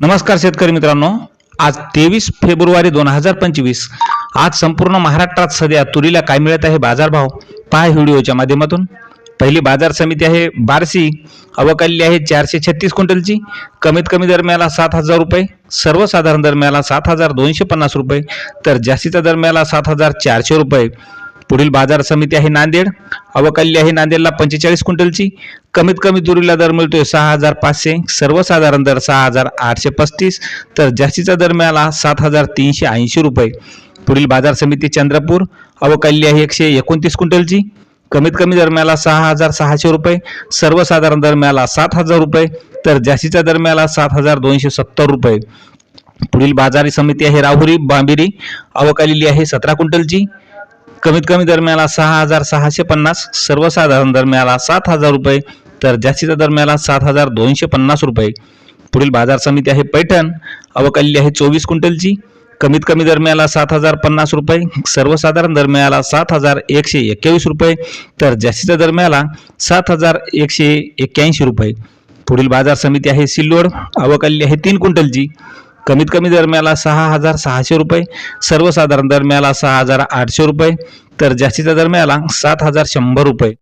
नमस्कार शेतकरी मित्रांनो. आज तेवीस फेब्रुवारी दोन हजार पंचवीस. आज संपूर्ण महाराष्ट्रात सध्या तुरीला काय मिळत आहे बाजारभाव? पहा व्हिडिओच्या माध्यमातून. पहिली बाजार समिती आहे बारसी. अवकाली आहे चारशे छत्तीस क्विंटलची. कमीत कमी दरम्याला सात हजार रुपये. सर्वसाधारण दरम्याला सात हजार दोनशे पन्नास रुपये. तर जास्तीच्या दरम्याला सात हजार चारशे रुपये. पुढील बाजार समिती आहे नांदेड. अवकाली आहे नांदेडला पंचेचाळीस क्विंटलची. कमीत कमी दुरीला दर मिळतोय सहा हजार पाचशे. सर्वसाधारण दर सहा हजार आठशे पस्तीस. तर जास्तीचा दर मिळाला सात हजार तीनशे ऐंशी रुपये. पुढील बाजार समिती चंद्रपूर. अवकाली आहे एकशे एकोणतीस क्विंटलची. कमीत कमी दर मिळाला सहा हजार सहाशे रुपये. सर्वसाधारण दर मिळाला सात हजार रुपये. तर जास्तीचा दर मिळाला सात हजार दोनशे सत्तर रुपये. पुढील बाजारी समिती आहे राहुरी बांबिरी. अवकालेली आहे सतरा क्विंटलची. कमीत कमी दरम्याला सहा हजार सहाशे पन्नास सर्वसाधारण दरम्याला सात हजार रुपये तर जास्तीचा दरम्याला सात हजार दोनशे पन्नास रुपये. पुढील बाजार समिती आहे पैठण अवकाली आहे चोवीस क्विंटलची कमीत कमी दरम्याला सात हजार पन्नास रुपये सर्वसाधारण दरम्याला सात हजार एकशे एक्क्यावीस रुपये तर जास्तीच्या दरम्याला सात हजार एकशे एक्क्याऐंशी रुपये. पुढील बाजार समिती आहे सिल्लोड अवकाली आहे तीन क्विंटलची कमीत कमी दरम्याला सहा हजार सहाशे रुपये सर्वसाधारण दरम्याला सहा हजार आठशे रुपये तर जास्तीच्या दरम्याला सात हजार शंभर रुपये.